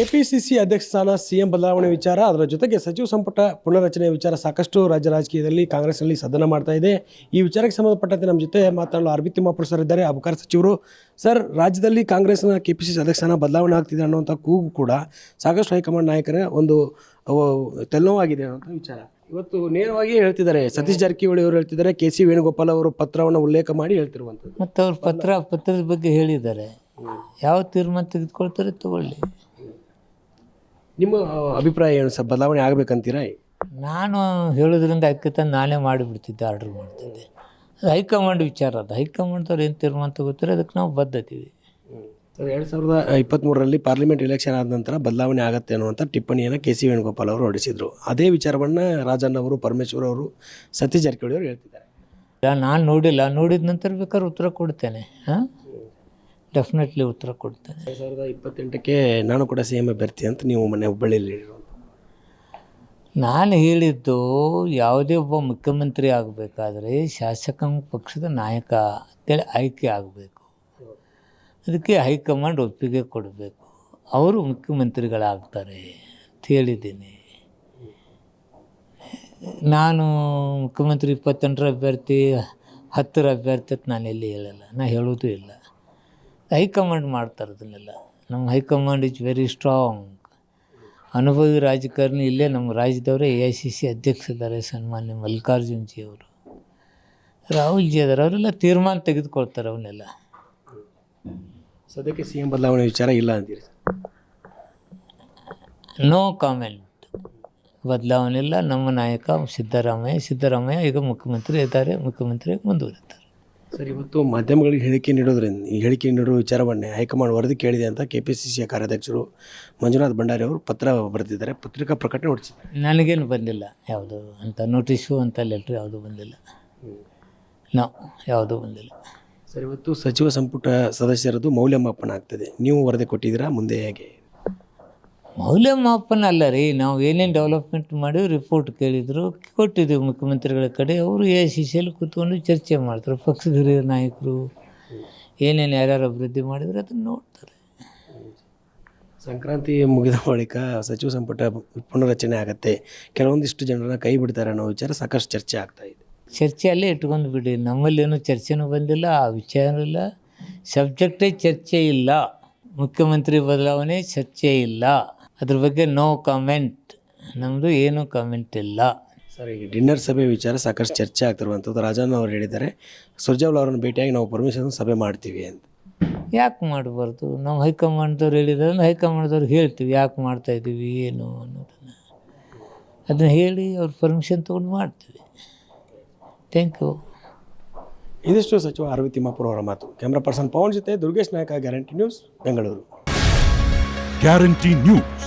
KPCC ಅಧ್ಯಕ್ಷ ಸ್ಥಾನ CM ಬದಲಾವಣೆ ವಿಚಾರ ಅದರ ಜೊತೆಗೆ ಸಚಿವ ಸಂಪುಟ ಪುನರ್ರಚನೆ ವಿಚಾರ ಸಾಕಷ್ಟು ರಾಜ್ಯ ರಾಜಕೀಯದಲ್ಲಿ ಕಾಂಗ್ರೆಸ್ನಲ್ಲಿ ಸದನ ಮಾಡ್ತಾ ಇದೆ. ಈ ವಿಚಾರಕ್ಕೆ ಸಂಬಂಧಪಟ್ಟಂತೆ ನಮ್ಮ ಜೊತೆ ಮಾತನಾಡಲು ಅರ್ಬಿ ತಿಮ್ಮಾಪುರ ಸರ್ ಇದ್ದಾರೆ. ಅಬಕಾರ ಸಚಿವರು ಸರ್ ರಾಜ್ಯದಲ್ಲಿ ಕಾಂಗ್ರೆಸ್ನ ಕೆಪಿಸಿಸಿ ಅಧ್ಯಕ್ಷ ಸ್ಥಾನ ಬದಲಾವಣೆ ಆಗ್ತಿದೆ ಅನ್ನುವಂಥ ಕೂಗು ಕೂಡ ಸಾಕಷ್ಟು ಹೈಕಮಾಂಡ್ ನಾಯಕರ ಒಂದು ಅವು ಅನ್ನೋಂಥ ವಿಚಾರ. ಇವತ್ತು ನೇರವಾಗಿ ಹೇಳ್ತಿದ್ದಾರೆ ಸತೀಶ್ ಜಾರಕಿಹೊಳಿ ಅವರು ಹೇಳ್ತಿದ್ದಾರೆ ಕೆ ಸಿ ವೇಣುಗೋಪಾಲ್ ಅವರು ಪತ್ರವನ್ನು ಉಲ್ಲೇಖ ಮಾಡಿ ಹೇಳ್ತಿರುವಂಥದ್ದು. ಮತ್ತು ಅವ್ರ ಪತ್ರ ಪತ್ರದ ಬಗ್ಗೆ ಹೇಳಿದ್ದಾರೆ. ಯಾವ ತೀರ್ಮಾನ ತೆಗೆದುಕೊಳ್ತಾರೆ ತಗೊಳ್ಳಿ. ನಿಮ್ಮ ಅಭಿಪ್ರಾಯ ಏನು ಸರ್? ಬದಲಾವಣೆ ಆಗಬೇಕಂತೀರಾ? ನಾನು ಹೇಳೋದ್ರಿಂದ ಐಕ್ಯತ ನಾನೇ ಮಾಡಿಬಿಡ್ತಿದ್ದೆ ಆರ್ಡ್ರ್ ಮಾಡ್ತಿದ್ದೆ. ಅದು ಹೈಕಮಾಂಡ್ ವಿಚಾರ ಅದು. ಹೈಕಮಾಂಡ್ದವ್ರು ಏನು ತೀರ್ಮಾನ ತಗೋತಾರೆ ಅದಕ್ಕೆ ನಾವು ಬದ್ಧತೀವಿ. ಸರ್ ಎರಡು ಸಾವಿರದ ಇಪ್ಪತ್ತ್ಮೂರರಲ್ಲಿ ಪಾರ್ಲಿಮೆಂಟ್ ಎಲೆಕ್ಷನ್ ಆದ ನಂತರ ಬದಲಾವಣೆ ಆಗತ್ತೆ ಅನ್ನುವಂಥ ಟಿಪ್ಪಣಿಯನ್ನು ಕೆ ಸಿ ವೇಣುಗೋಪಾಲ್ ಅವರು ಹೊರಡಿಸಿದ್ರು. ಅದೇ ವಿಚಾರವನ್ನು ರಾಜಣ್ಣ ಅವರು ಪರಮೇಶ್ವರ್ ಅವರು ಸತೀಶ್ ಜಾರಕಿಹೊಳಿ ಅವರು ಹೇಳ್ತಿದ್ದಾರೆ. ನಾನು ನೋಡಿಲ್ಲ. ನೋಡಿದ ನಂತರ ಬೇಕಾದ್ರೆ ಉತ್ತರ ಕೊಡ್ತೇನೆ. ಹಾಂ? ಡೆಫಿನೆಟ್ಲಿ ಉತ್ತರ ಕೊಡ್ತೇನೆ ಎರಡು ಸಾವಿರದ ಇಪ್ಪತ್ತೆಂಟಕ್ಕೆ ನಾನು ಕೂಡ ಸಿ ಎಂ ಅಭ್ಯರ್ಥಿ ಅಂತ ನೀವು ಮೊನ್ನೆ ಹುಬ್ಬಳ್ಳಿಯಲ್ಲಿ ಹೇಳಿರೋದು ನಾನು ಹೇಳಿದ್ದು ಯಾವುದೇ ಒಬ್ಬ ಮುಖ್ಯಮಂತ್ರಿ ಆಗಬೇಕಾದ್ರೆ ಶಾಸಕಾಂಗ ಪಕ್ಷದ ನಾಯಕ ಅಂತೇಳಿ ಆಯ್ಕೆ ಆಗಬೇಕು. ಅದಕ್ಕೆ ಹೈಕಮಾಂಡ್ ಒಪ್ಪಿಗೆ ಕೊಡಬೇಕು. ಅವರು ಮುಖ್ಯಮಂತ್ರಿಗಳಾಗ್ತಾರೆ ಅಂತ ಹೇಳಿದ್ದೀನಿ. ನಾನು ಮುಖ್ಯಮಂತ್ರಿ ಇಪ್ಪತ್ತೆಂಟರ ಅಭ್ಯರ್ಥಿ ಹತ್ತರ ಅಭ್ಯರ್ಥಿ ಅಂತ ನಾನು ಎಲ್ಲಿ ಹೇಳಲ್ಲ. ನಾ ಹೇಳೋದು ಇಲ್ಲ. ಹೈಕಮಾಂಡ್ ಮಾಡ್ತಾರೆ ಅದನ್ನೆಲ್ಲ. ನಮ್ಮ ಹೈಕಮಾಂಡ್ ಇಸ್ ವೆರಿ ಸ್ಟ್ರಾಂಗ್ ಅನುಭವಿ ರಾಜಕಾರಣಿ ಇಲ್ಲೇ ನಮ್ಮ ರಾಜ್ಯದವರೇ ಎ ಐ ಸಿ ಸಿ ಅಧ್ಯಕ್ಷರಿದ್ದಾರೆ ಸನ್ಮಾನ್ಯ ಮಲ್ಲಿಕಾರ್ಜುನ್ ಜಿ ಅವರು. ರಾಹುಲ್ ಜಿ ಅದರ ಅವರೆಲ್ಲ ತೀರ್ಮಾನ ತೆಗೆದುಕೊಳ್ತಾರೆ ಅವನ್ನೆಲ್ಲ. ಸದ್ಯಕ್ಕೆ ಸಿ ಎಂ ಬದಲಾವಣೆ ವಿಚಾರ ಇಲ್ಲ ಅಂತೀರಿ? ನೋ ಕಾಮೆಂಟ್ ಬದಲಾವಣೆ ಇಲ್ಲ. ನಮ್ಮ ನಾಯಕ ಸಿದ್ದರಾಮಯ್ಯ ಸಿದ್ದರಾಮಯ್ಯ ಈಗ ಮುಖ್ಯಮಂತ್ರಿ ಇದ್ದಾರೆ ಮುಖ್ಯಮಂತ್ರಿ ಮುಂದುವರಿತಾರೆ ಸರ್ ಇವತ್ತು ಮಾಧ್ಯಮಗಳಿಗೆ ಹೇಳಿಕೆ ನೀಡೋದ್ರಿಂದ ಈ ಹೇಳಿಕೆ ನೀಡೋ ವಿಚಾರವನ್ನೇ ಹೈಕಮಾಂಡ್ ವರದಿ ಕೇಳಿದೆ ಅಂತ ಕೆ ಪಿ ಸಿ ಸಿಯ ಕಾರ್ಯಾಧ್ಯಕ್ಷರು ಮಂಜುನಾಥ್ ಭಂಡಾರಿ ಅವರು ಪತ್ರ ಬರೆದಿದ್ದಾರೆ. ಪತ್ರಿಕಾ ಪ್ರಕಟಣೆ ಹೊಡಿಸಿ ನನಗೇನು ಬಂದಿಲ್ಲ. ಯಾವುದು ಅಂತ ನೋಟಿಸು ಅಂತ ಲೆಟ್ರ್ ಯಾವುದು ಬಂದಿಲ್ಲ. ನಾವು ಯಾವುದು ಬಂದಿಲ್ಲ. ಸರ್ ಇವತ್ತು ಸಚಿವ ಸಂಪುಟ ಸದಸ್ಯರದ್ದು ಮೌಲ್ಯಮಾಪನ ಆಗ್ತದೆ. ನೀವು ವರದಿ ಕೊಟ್ಟಿದ್ದೀರಾ? ಮುಂದೆ ಹೇಗೆ? ಮೌಲ್ಯಮಾಪನ ಅಲ್ಲ ರೀ. ನಾವು ಏನೇನು ಡೆವಲಪ್ಮೆಂಟ್ ಮಾಡಿ ರಿಪೋರ್ಟ್ ಕೇಳಿದರು ಕೊಟ್ಟಿದ್ದೀವಿ ಮುಖ್ಯಮಂತ್ರಿಗಳ ಕಡೆ. ಅವರು ಎ ಸಿ ಸಿಯಲ್ಲಿ ಕೂತ್ಕೊಂಡು ಚರ್ಚೆ ಮಾಡ್ತಾರೆ. ಪಕ್ಷದ ಹಿರಿಯ ನಾಯಕರು ಏನೇನು ಯಾರ್ಯಾರು ಅಭಿವೃದ್ಧಿ ಮಾಡಿದರೆ ಅದನ್ನು ನೋಡ್ತಾರೆ. ಸಂಕ್ರಾಂತಿ ಮುಗಿದ ಬಳಿಕ ಸಚಿವ ಸಂಪುಟ ಪುನರ್ರಚನೆ ಆಗುತ್ತೆ. ಕೆಲವೊಂದಿಷ್ಟು ಜನರನ್ನ ಕೈ ಬಿಡ್ತಾರೆ ಅನ್ನೋ ವಿಚಾರ ಸಾಕಷ್ಟು ಚರ್ಚೆ ಆಗ್ತಾ ಇದೆ. ಚರ್ಚೆ ಅಲ್ಲೇ ಇಟ್ಕೊಂಡು ಬಿಡಿ ನಮ್ಮಲ್ಲೇನು ಚರ್ಚೆನೂ ಬಂದಿಲ್ಲ ಆ ವಿಚಾರ ಇಲ್ಲ. ಸಬ್ಜೆಕ್ಟೇ ಚರ್ಚೆ ಇಲ್ಲ. ಮುಖ್ಯಮಂತ್ರಿ ಬದಲಾವಣೆ ಚರ್ಚೆ ಇಲ್ಲ. ಅದ್ರ ಬಗ್ಗೆ ನೋ ಕಾಮೆಂಟ್ ನಮ್ಮದು ಏನೂ ಕಾಮೆಂಟ್ ಇಲ್ಲ. ಸರ್ ಈಗ ಡಿನ್ನರ್ ಸಭೆ ವಿಚಾರ ಸಾಕಷ್ಟು ಚರ್ಚೆ ಆಗ್ತಿರುವಂಥದ್ದು ರಾಜಣ್ಣ ಅವರು ಹೇಳಿದ್ದಾರೆ. ಸುರ್ಜಾವ್ಲ ಅವರನ್ನು ಭೇಟಿಯಾಗಿ ನಾವು ಪರ್ಮಿಷನ್ ಸಭೆ ಮಾಡ್ತೀವಿ ಅಂತ. ಯಾಕೆ ಮಾಡಬಾರ್ದು? ನಾವು ಹೈಕಮಾಂಡ್ದವ್ರು ಹೇಳಿದ್ರೆ ಹೈಕಮಾಂಡ್ದವ್ರು ಹೇಳ್ತೀವಿ ಯಾಕೆ ಮಾಡ್ತಾ ಇದ್ದೀವಿ ಏನು ಅನ್ನೋದನ್ನು. ಅದನ್ನು ಹೇಳಿ ಅವ್ರ ಪರ್ಮಿಷನ್ ತೊಗೊಂಡು ಮಾಡ್ತೀವಿ. ಥ್ಯಾಂಕ್ ಯು ಇದಿಷ್ಟು ಸಚಿವ ಅರವಿ ತಿಮ್ಮಾಪುರ ಅವರ ಮಾತು. ಕ್ಯಾಮ್ರಾ ಪರ್ಸನ್ ಪವನ್ ಜೊತೆ Durgesh Nayak guarantee news Bengaluru guarantee news